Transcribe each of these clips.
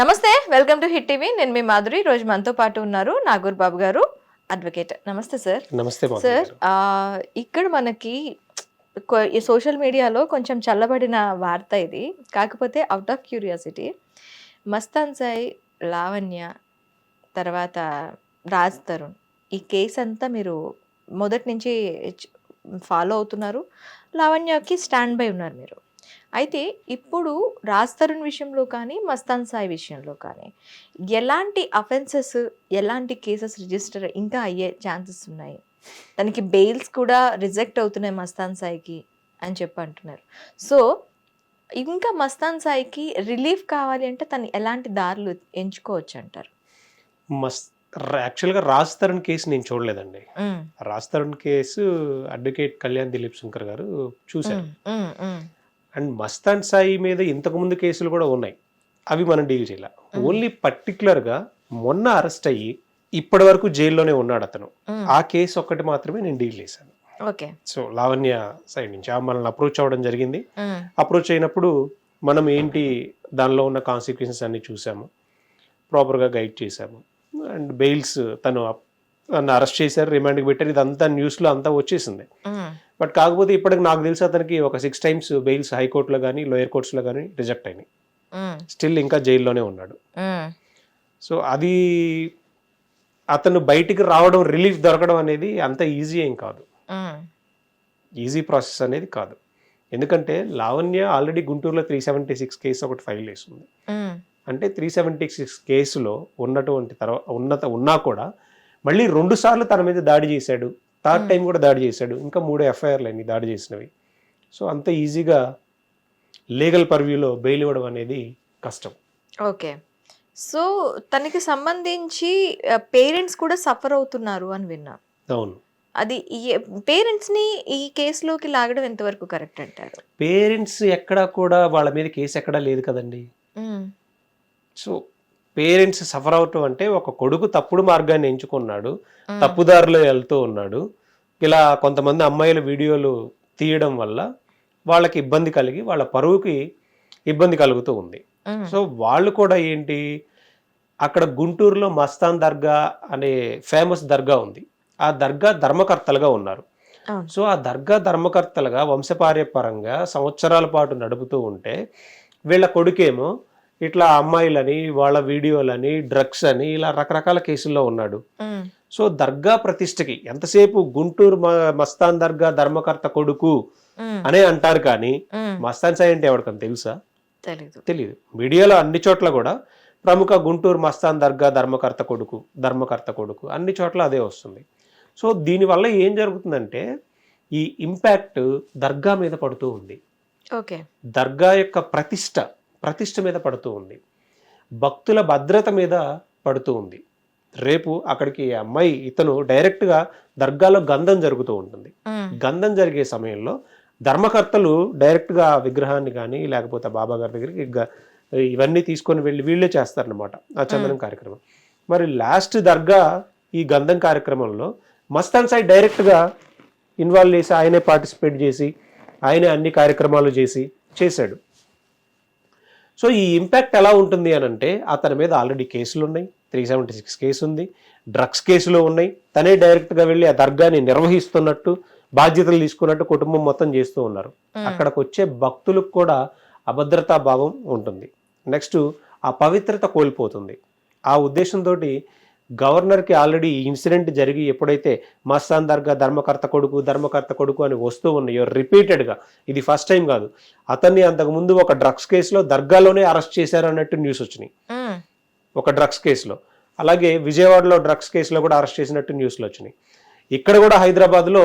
నమస్తే welcome to hit TV. నేను మీ మాధురి. రోజు మనతో పాటు ఉన్నారు నాగూర్ బాబు గారు అడ్వకేట్ నమస్తే సార్ నమస్తే సార్ ఇక్కడ మనకి సోషల్ మీడియాలో కొంచెం చల్లబడిన వార్త ఇది. కాకపోతే out of curiosity Mastan Sai Lavanya తర్వాత రాజ్ తరుణ్ ఈ కేసు అంతా మీరు మొదటి నుంచి ఫాలో అవుతున్నారు. లావణ్యకి స్టాండ్ బై ఉన్నారు మీరు. అయితే ఇప్పుడు రాజ్ తరుణ్ విషయంలో కానీ మస్తాన్ సాయి విషయంలో కానీ ఎలాంటి అఫెన్సెస్ ఎలాంటి కేసెస్ రిజిస్టర్ ఇంకా అయ్యే ఛాన్సెస్ ఉన్నాయి? తనకి బెయిల్స్ కూడా రిజెక్ట్ అవుతున్నాయి మస్తాన్ సాయికి అని చెప్పి అంటున్నారు. సో ఇంకా మస్తాన్ సాయికి రిలీఫ్ కావాలి అంటే తను ఎలాంటి దారులు ఎంచుకోవచ్చు అంటారు? మస్ యాక్చువల్గా రాజ్ తరుణ్ కేసు నేను చూడలేదండి. రాజ్ తరుణ్ కేసు అడ్వకేట్ కళ్యాణ్ దిలీప్ శంకర్ గారు చూశారు. అండ్ మస్తాన్ సాయి మీద ఇంతకు ముందు కేసులు కూడా ఉన్నాయి. అవి మనం డీల్ చేయాల. ఓన్లీ పర్టికులర్గా మొన్న అరెస్ట్ అయ్యి ఇప్పటి వరకు జైల్లోనే ఉన్నాడు అతను. ఆ కేసు ఒక్కటి మాత్రమే నేను డీల్ చేశాను. ఓకే. సో లావణ్య సైడ్ నుంచి మనల్ని అప్రోచ్ అవ్వడం జరిగింది. అప్రోచ్ అయినప్పుడు మనం ఏంటి దానిలో ఉన్న కాన్సిక్వెన్సెస్ అన్ని చూసాము. ప్రాపర్గా గైడ్ చేశాము. అండ్ బెయిల్స్ తను నన్ను అరెస్ట్ చేశారు రిమాండ్కి పెట్టారు. ఇదంతా న్యూస్లో అంతా వచ్చేసింది. బట్ కాకపోతే ఇప్పటికి నాకు తెలిసి అతనికి ఒక సిక్స్ టైమ్స్ బెయిల్స్ హైకోర్టులో కానీ లోయర్ కోర్ట్స్లో కానీ రిజెక్ట్ అయినాయి. స్టిల్ ఇంకా జైల్లోనే ఉన్నాడు. సో అది అతను బయటికి రావడం రిలీఫ్ దొరకడం అనేది అంత ఈజీ ఏం కాదు. ఈజీ ప్రాసెస్ అనేది కాదు. ఎందుకంటే లావణ్య ఆల్రెడీ గుంటూరులో త్రీ సెవెంటీ సిక్స్ కేసు ఒకటి ఫైల్ చేసింది. అంటే త్రీ సెవెంటీ సిక్స్ కేసులో ఉన్నటువంటి తర్వాత ఉన్నత ఉన్నా కూడా మళ్ళీ రెండు సార్లు తన మీద దాడి చేశాడు. Third Hmm. టైం కూడా దాడి చేశాడు. ఇంకా మూడు ఎఫ్ఐఆర్లు అయినాయి దాడి చేసినవి. సో అంత ఈజీగా లీగల్ పర్వ్యూలో బెయిల్ ఇవ్వడం అనేది కష్టం. ఓకే. సో తనకి సంబంధించి పేరెంట్స్ కూడా సఫర్ అవుతున్నారు అని విన్నా. అవును. అది పేరెంట్స్ని ఈ కేసులోకి లాగడం ఎంతవరకు కరెక్ట్ అంటారు? పేరెంట్స్ ఎక్కడా కూడా వాళ్ళ మీద కేసు ఎక్కడా లేదు కదండి. సో పేరెంట్స్ సఫర్ అవటం అంటే ఒక కొడుకు తప్పుడు మార్గాన్ని ఎంచుకున్నాడు తప్పుదారిలో వెళ్తూ ఉన్నాడు. ఇలా కొంతమంది అమ్మాయిల వీడియోలు తీయడం వల్ల వాళ్ళకి ఇబ్బంది కలిగి వాళ్ళ పరువుకి ఇబ్బంది కలుగుతూ ఉంది. సో వాళ్ళు కూడా ఏంటి అక్కడ గుంటూరులో మస్తాన్ దర్గా అనే ఫేమస్ దర్గా ఉంది. ఆ దర్గా ధర్మకర్తలుగా ఉన్నారు. సో ఆ దర్గా ధర్మకర్తలుగా వంశపార్యపరంగా సంవత్సరాల పాటు నడుపుతూ ఉంటే వీళ్ళ కొడుకేమో ఇట్లా అమ్మాయిలని వాళ్ళ వీడియోలని డ్రగ్స్ అని ఇలా రకరకాల కేసుల్లో ఉన్నాడు. సో దర్గా ప్రతిష్టకి ఎంతసేపు గుంటూరు మస్తాన్ దర్గా ధర్మకర్త కొడుకు అనే అంటారు కానీ మస్తాన్ సాయి అంటే ఎవరికని తెలుసా? తెలీదు. తెలియదు మీడియాలో అన్ని చోట్ల కూడా ప్రముఖ గుంటూరు మస్తాన్ దర్గా ధర్మకర్త కొడుకు ధర్మకర్త కొడుకు అన్ని చోట్ల అదే వస్తుంది. సో దీనివల్ల ఏం జరుగుతుందంటే ఈ ఇంపాక్ట్ దర్గా మీద పడుతూ ఉంది. ఓకే. దర్గా యొక్క ప్రతిష్ట ప్రతిష్ట మీద పడుతూ ఉంది. భక్తుల భద్రత మీద పడుతూ ఉంది. రేపు అక్కడికి ఈ అమ్మాయి ఇతను డైరెక్ట్గా దర్గాలో గంధం జరుగుతూ ఉంటుంది. గంధం జరిగే సమయంలో ధర్మకర్తలు డైరెక్ట్గా విగ్రహాన్ని కానీ లేకపోతే బాబా గారి దగ్గరికి ఇవన్నీ తీసుకొని వెళ్ళి వీళ్ళే చేస్తారనమాట ఆ చందనం కార్యక్రమం. మరి లాస్ట్ దర్గా ఈ గంధం కార్యక్రమంలో మస్తాన్ సాయి డైరెక్ట్గా ఇన్వాల్వ్ చేసి ఆయనే పార్టిసిపేట్ చేసి ఆయనే అన్ని కార్యక్రమాలు చేసి చేశాడు. సో ఈ ఇంపాక్ట్ ఎలా ఉంటుంది అని అంటే అతని మీద ఆల్రెడీ కేసులు ఉన్నాయి త్రీ సెవెంటీ సిక్స్ కేసు ఉంది డ్రగ్స్ కేసులు ఉన్నాయి. తనే డైరెక్ట్గా వెళ్ళి ఆ దర్గాని నిర్వహిస్తున్నట్టు బాధ్యతలు తీసుకున్నట్టు కుటుంబం మొత్తం చేస్తూ ఉన్నారు. అక్కడికి వచ్చే భక్తులకు కూడా అభద్రతా భావం ఉంటుంది. నెక్స్ట్ ఆ పవిత్రత కోల్పోతుంది. ఆ ఉద్దేశంతో గవర్నర్కి ఆల్రెడీ ఈ ఇన్సిడెంట్ జరిగి ఎప్పుడైతే మస్తాన్ దర్గా ధర్మకర్త కొడుకు ధర్మకర్త కొడుకు అని వస్తూ ఉన్నాయో రిపీటెడ్గా ఇది ఫస్ట్ టైం కాదు. అతన్ని అంతకుముందు ఒక డ్రగ్స్ కేసులో దర్గాలోనే అరెస్ట్ చేశారు అన్నట్టు న్యూస్ వచ్చినాయి. ఒక డ్రగ్స్ కేసులో. అలాగే విజయవాడలో డ్రగ్స్ కేసులో కూడా అరెస్ట్ చేసినట్టు న్యూస్లు వచ్చినాయి. ఇక్కడ కూడా హైదరాబాద్లో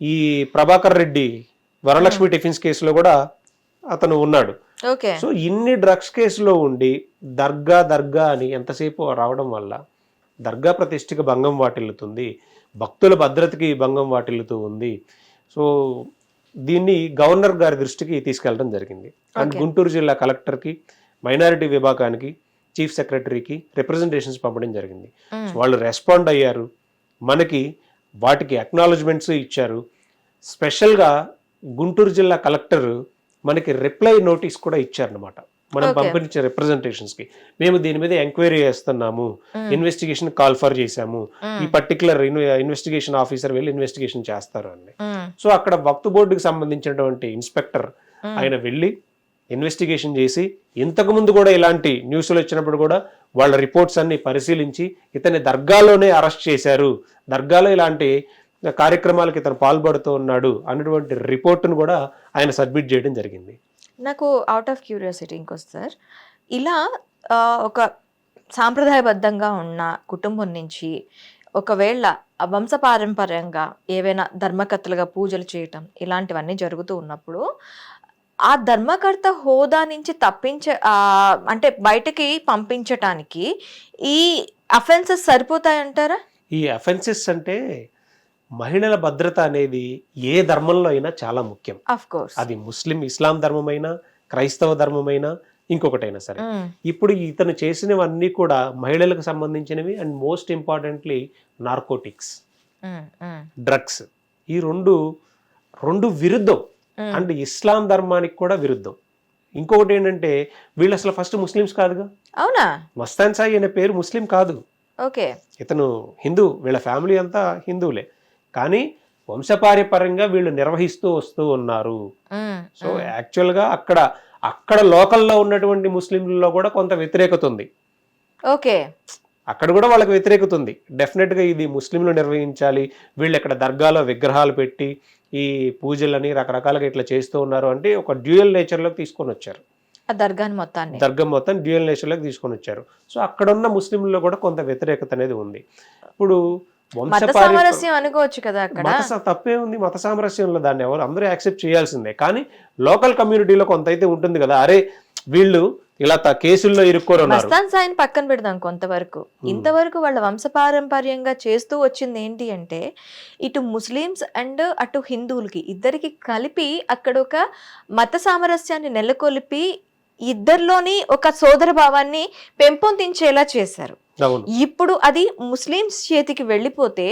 ఈ ప్రభాకర్ రెడ్డి వరలక్ష్మి టిఫిన్స్ కేసులో కూడా అతను ఉన్నాడు. ఓకే. సో ఇన్ని డ్రగ్స్ కేసులో ఉండి దర్గా దర్గా అని ఎంతసేపు రావడం వల్ల దర్గా ప్రతిష్ఠకి భంగం వాటిల్లుతుంది. భక్తుల భద్రతకి భంగం వాటిల్లుతూ ఉంది. సో దీన్ని గవర్నర్ గారి దృష్టికి తీసుకెళ్ళడం జరిగింది. అండ్. గుంటూరు జిల్లా కలెక్టర్కి మైనారిటీ విభాగానికి చీఫ్ సెక్రటరీకి రిప్రజెంటేషన్స్ పంపడం జరిగింది. సో వాళ్ళు రెస్పాండ్ అయ్యారు. మనకి వాటికి అక్నాలజ్మెంట్స్ ఇచ్చారు. స్పెషల్గా గుంటూరు జిల్లా కలెక్టర్ మనకి రిప్లై నోటీస్ కూడా ఇచ్చారనమాట మనం. పంపించే రిప్రజెంటేషన్స్కి మేము దీని మీద ఎంక్వైరీ చేస్తున్నాము. ఇన్వెస్టిగేషన్ కాల్ ఫర్ చేశాము. ఈ పర్టికులర్ ఇన్వెస్టిగేషన్ ఆఫీసర్ వెళ్ళి ఇన్వెస్టిగేషన్ చేస్తారు అండి. సో అక్కడ వక్తు బోర్డుకి సంబంధించినటువంటి ఇన్స్పెక్టర్ మ్మ్. ఆయన వెళ్ళి ఇన్వెస్టిగేషన్ చేసి ఇంతకు ముందు కూడా ఇలాంటి న్యూస్లు వచ్చినప్పుడు కూడా వాళ్ళ రిపోర్ట్స్ అన్ని పరిశీలించి ఇతని దర్గాలోనే అరెస్ట్ చేశారు దర్గాలో ఇలాంటి కార్యక్రమాలకు ఇతను పాల్పడుతూ ఉన్నాడు అన్నటువంటి రిపోర్టును కూడా ఆయన సబ్మిట్ చేయడం జరిగింది నాకు అవుట్ ఆఫ్ క్యూరియాసిటీ ఇంకొస్తుంది సార్. ఇలా ఒక సాంప్రదాయబద్ధంగా ఉన్న కుటుంబం నుంచి ఒకవేళ వంశపారంపర్యంగా ఏవైనా ధర్మకర్తలుగా పూజలు చేయటం ఇలాంటివన్నీ జరుగుతూ ఉన్నప్పుడు ఆ ధర్మకర్త హోదా నుంచి తప్పించ అంటే బయటకి పంపించటానికి ఈ అఫెన్సెస్ సరిపోతాయంటారా? ఈ అఫెన్సెస్ అంటే మహిళల భద్రత అనేది ఏ ధర్మంలో అయినా చాలా ముఖ్యం. అది ముస్లిం ఇస్లాం ధర్మమైనా క్రైస్తవ ధర్మమైనా ఇంకొకటైనా సరే. ఇప్పుడు ఇతను చేసినవన్నీ కూడా మహిళలకు సంబంధించినవి and most importantly narcotics drugs ఈ రెండు రెండు విరుద్ధం. అండ్ ఇస్లాం ధర్మానికి కూడా విరుద్ధం. ఇంకొకటి ఏంటంటే వీళ్ళు అసలు ఫస్ట్ ముస్లిమ్స్ కాదుగా? అవునా? మస్తాన్ సాయి అనే పేరు ముస్లిం కాదు. ఓకే. ఇతను హిందూ వీళ్ళ ఫ్యామిలీ అంతా హిందువులే. కానీ వంశపార్యపరంగా వీళ్ళు నిర్వహిస్తూ వస్తూ ఉన్నారు. సో యాక్చువల్గా అక్కడ అక్కడ లోకల్లో ఉన్నటువంటి ముస్లింలలో కూడా కొంత వ్యతిరేకత ఉంది ఓకే. అక్కడ కూడా వాళ్ళకి వ్యతిరేకత ఉంది డెఫినెట్గా ఇది ముస్లింలు నిర్వహించాలి వీళ్ళు ఇక్కడ దర్గాలో విగ్రహాలు పెట్టి ఈ పూజలని రకరకాలుగా ఇట్లా చేస్తూ ఉన్నారు అంటే ఒక డ్యూయల్ నేచర్లోకి తీసుకొని వచ్చారు. దర్గాని మొత్తాన్ని. దర్గా మొత్తం డ్యూయల్ నేచర్లోకి తీసుకొని వచ్చారు. సో అక్కడ ఉన్న ముస్లింలలో కూడా కొంత వ్యతిరేకత అనేది ఉంది. ఇప్పుడు మత సామరస్యం అనుకోవచ్చు కదా అక్కడ. తప్పే ఉంది మత సామరస్యంలో దాన్ని ఎవరు అందరూ యాక్సెప్ట్ చేయాల్సిందే. కానీ లోకల్ కమ్యూనిటీలో కొంత అయితే ఉంటుంది కదా అరే వీళ్ళు ఇలా త- కేసుల్లో ఇరుక్కోరు మస్తాన్ సాయిని పక్కన పెడదాం కొంతవరకు. ఇంతవరకు వాళ్ళ వంశపారంపర్యంగా చేస్తూ వచ్చింది ఏంటి అంటే ఇటు ముస్లిమ్స్ అండ్ అటు హిందువులకి ఇద్దరికి కలిపి అక్కడ ఒక మత సామరస్యాన్ని నెలకొల్పి ఇద్దరిలోని ఒక సోదర భావాన్ని పెంపొందించేలా చేశారు. ఇప్పుడు అది ముస్లిమ్స్ చేతికి వెళ్ళిపోతే.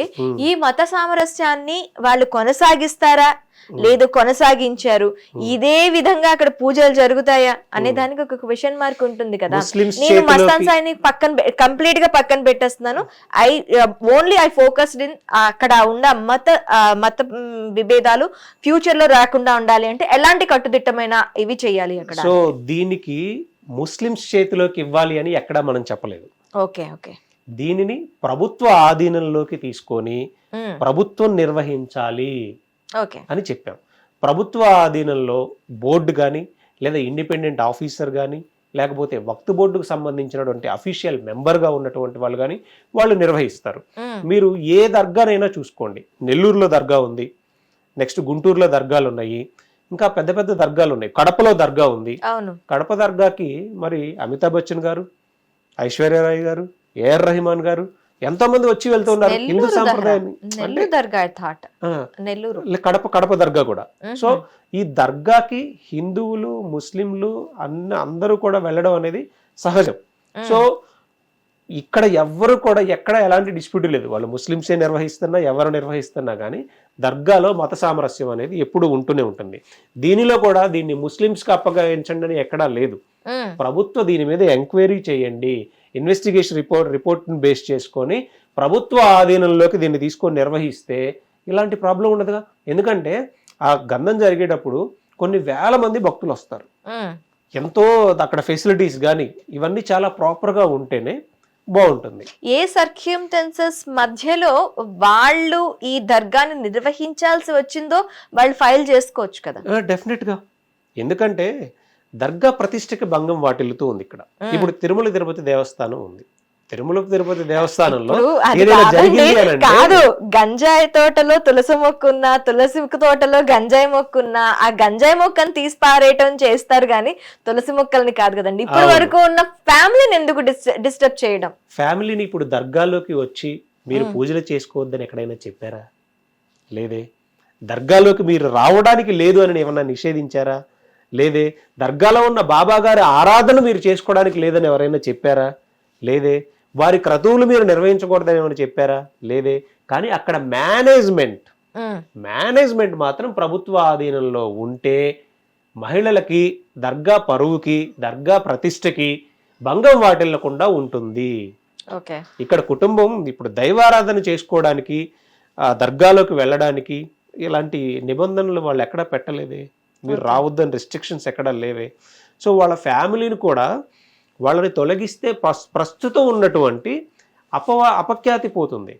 ఈ మత సామరస్యాన్ని వాళ్ళు కొనసాగిస్తారా? లేదు కొనసాగించారు. ఇదే విధంగా అక్కడ పూజలు జరుగుతాయా? అనే దానికి ఒక క్వశ్చన్ మార్క్ ఉంటుంది కదా. నేను మస్తాన్ సాయిని పక్కన కంప్లీట్గా పక్కన పెట్టేస్తున్నాను. I only I focused in అక్కడ ఉన్న మత మత విభేదాలు ఫ్యూచర్లో రాకుండా ఉండాలి అంటే ఎలాంటి కట్టుదిట్టమైన ఇవి చేయాలి అక్కడ. సో దీనికి ముస్లిమ్స్ చేతిలోకి ఇవ్వాలి అని ఎక్కడా మనం చెప్పలేదు. Okay okay. దీనిని ప్రభుత్వ ఆధీనంలోకి తీసుకొని ప్రభుత్వం నిర్వహించాలి ఓకే. అని చెప్పాం. ప్రభుత్వ ఆధీనంలో బోర్డు కానీ లేదా ఇండిపెండెంట్ ఆఫీసర్ కానీ లేకపోతే వక్తు బోర్డుకు సంబంధించినటువంటి అఫీషియల్ మెంబర్గా ఉన్నటువంటి వాళ్ళు కానీ వాళ్ళు నిర్వహిస్తారు. మీరు ఏ దర్గానైనా చూసుకోండి. నెల్లూరులో దర్గా ఉంది నెక్స్ట్ గుంటూరులో దర్గాలు ఉన్నాయి ఇంకా పెద్ద పెద్ద దర్గాలు ఉన్నాయి. కడపలో దర్గా ఉంది. అవును. కడప దర్గాకి మరి అమితాబ్ బచ్చన్ గారు ఐశ్వర్యరాయ్ గారు ఏఆర్ రెహమాన్ గారు ఎంతో మంది వచ్చి వెళ్తూ ఉన్నారు హిందూ సాంప్రదాయాన్ని. నెల్లూరు కడప కడప దర్గా కూడా. సో ఈ దర్గాకి హిందువులు ముస్లింలు అన్న అందరూ కూడా వెళ్ళడం అనేది సహజం. సో ఇక్కడ ఎవ్వరు కూడా ఎక్కడ ఎలాంటి డిస్ప్యూట్ లేదు. వాళ్ళు ముస్లింసే నిర్వహిస్తున్నా ఎవరు నిర్వహిస్తున్నా కానీ దర్గాలో మత సామరస్యం అనేది ఎప్పుడు ఉంటూనే ఉంటుంది. దీనిలో కూడా దీన్ని ముస్లింస్కి అప్పగించండి అని ఎక్కడా లేదు. ప్రభుత్వ దీని మీద ఎంక్వైరీ చేయండి. ఇన్వెస్టిగేషన్ రిపోర్ట్ రిపోర్ట్ని బేస్ చేసుకొని ప్రభుత్వ ఆధీనంలోకి దీన్ని తీసుకొని నిర్వహిస్తే ఇలాంటి ప్రాబ్లం ఉండదుగా? ఎందుకంటే ఆ గంధం జరిగేటప్పుడు కొన్ని వేల మంది భక్తులు వస్తారు. ఎంతో అక్కడ ఫెసిలిటీస్ కానీ ఇవన్నీ చాలా ప్రాపర్గా ఉంటేనే బాగుంటుంది. ఏ సర్క్యూమ్టెన్సెస్ మధ్యలో వాళ్ళు ఈ దర్గాని నిర్వహించాల్సి వచ్చిందో వాళ్ళు ఫైల్ చేసుకోవచ్చు కదా. డెఫినెట్గా ఎందుకంటే దర్గా ప్రతిష్టకి భంగం వాటిల్లుతూ ఉంది ఇక్కడ. ఇప్పుడు తిరుమల తిరుపతి దేవస్థానం ఉంది. తిరుమల తిరుపతి దేవస్థానంలో కాదు గంజాయి తోటలో తులసి మొక్కున్నా తులసి తోటలో గంజాయి మొక్కున్నా ఆ గంజాయి మొక్కని తీసి పారేయటం చేస్తారు గాని తులసి మొక్కల్ని కాదు కదండి. ఇప్పటి. వరకు ఉన్న ఫ్యామిలీని ఎందుకు డిస్టర్బ్ చేయడం? ఫ్యామిలీని ఇప్పుడు దర్గాలోకి వచ్చి మీరు పూజలు చేసుకోవద్దని ఎక్కడైనా చెప్పారా? లేదే. దర్గాలోకి మీరు రావడానికి లేదు అని ఏమన్నా నిషేధించారా? లేదే. దర్గాలో ఉన్న బాబా గారి ఆరాధన మీరు చేసుకోవడానికి లేదని ఎవరైనా చెప్పారా? లేదే. వారి క్రతువులు మీరు నిర్వహించకూడదని ఏమైనా చెప్పారా? లేదే. కానీ అక్కడ మేనేజ్మెంట్ మేనేజ్మెంట్ మాత్రం ప్రభుత్వ ఆధీనంలో ఉంటే మహిళలకి దర్గా పరువుకి దర్గా ప్రతిష్టకి భంగం వాటిల్లకుండా ఉంటుంది. ఇక్కడ కుటుంబం ఇప్పుడు దైవారాధన చేసుకోవడానికి ఆ దర్గాలోకి వెళ్ళడానికి ఇలాంటి నిబంధనలు వాళ్ళు ఎక్కడా పెట్టలేదే. మీరు. రావద్దని రెస్ట్రిక్షన్స్ ఎక్కడా లేవే. సో వాళ్ళ ఫ్యామిలీని కూడా వాళ్ళని తొలగిస్తే ప్రస్- ప్రస్తుతం ఉన్నటువంటి అపవా అపఖ్యాతి పోతుంది.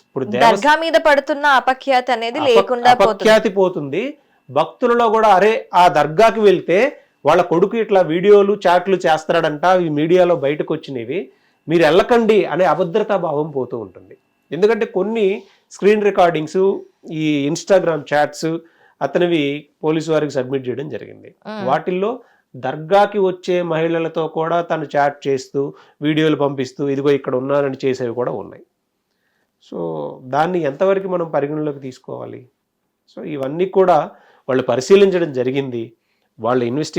ఇప్పుడు దర్గా మీద పడుతున్న అపఖ్యాతి అనేది లేకుండా అపఖ్యాతి పోతుంది. భక్తులలో కూడా అరే ఆ దర్గాకి వెళ్తే వాళ్ళ కొడుకు ఇట్లా వీడియోలు చాట్లు చేస్తాడంట అవి మీడియాలో బయటకు వచ్చినవి మీరు వెళ్ళకండి అనే అభద్రతా భావం పోతూ ఉంటుంది. ఎందుకంటే కొన్ని స్క్రీన్ రికార్డింగ్స్ ఈ ఇన్స్టాగ్రామ్ చాట్స్ అతనివి పోలీసు వారికి సబ్మిట్ చేయడం జరిగింది. వాటిల్లో దర్గాకి వచ్చే మహిళలతో కూడా తను చాట్ చేస్తూ వీడియోలు పంపిస్తూ ఇదిగో ఇక్కడ ఉన్నానని చేసేవి కూడా ఉన్నాయి. సో దాన్ని ఎంతవరకు మనం పరిగణలోకి తీసుకోవాలి? సో ఇవన్నీ కూడా వాళ్ళు పరిశీలించడం జరిగింది. వాళ్ళు ఇన్వెస్టిగే